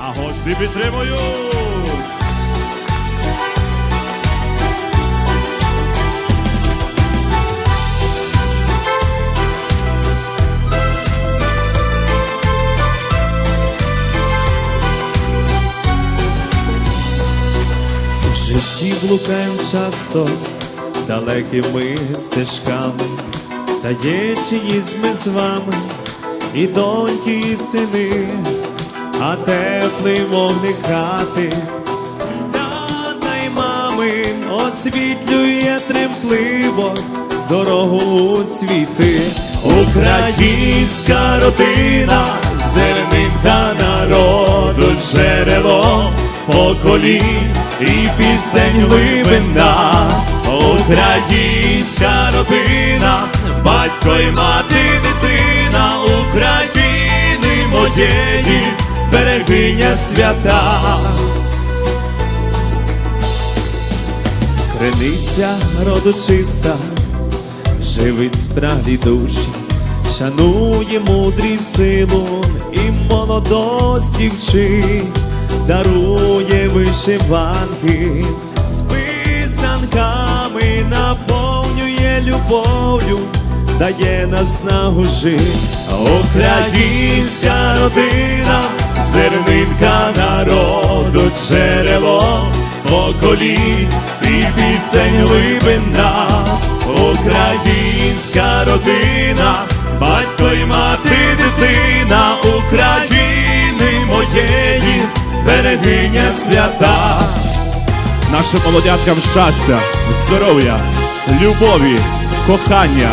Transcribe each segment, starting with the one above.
а гості підтримують. В житті блукаєм часто далекими стежками, та є чиїсь ми з вами, і доньки, і сини, а теплий вогник хати, тата й мами освітлює тремтливо дорогу у світи. Українська родина, зернинка народу, джерело поколінь і пісень глибина, українська родина, батько й мати, берегиня свята. Криниця роду чиста, живить справді душі, шанує мудрість силу і молодості вчить, дарує вишиванки, з писанками наповнює любов'ю, дає наснагу жить. Українська родина, зернинка народу, джерело поколінь і пісень глибина, українська родина, батько й мати, дитина України моєї, берегиня свята. Нашим молодяткам щастя, здоров'я, любові, кохання.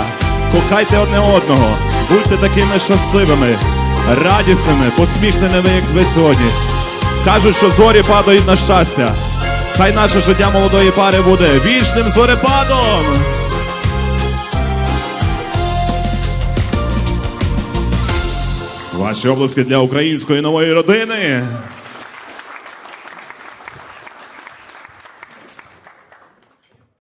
Кохайте одне одного, будьте такими щасливими, радісними, посміхненими, як ви сьогодні. Кажуть, що зорі падають на щастя. Хай наше життя молодої пари буде вічним зорепадом. Ваші обласки для української нової родини.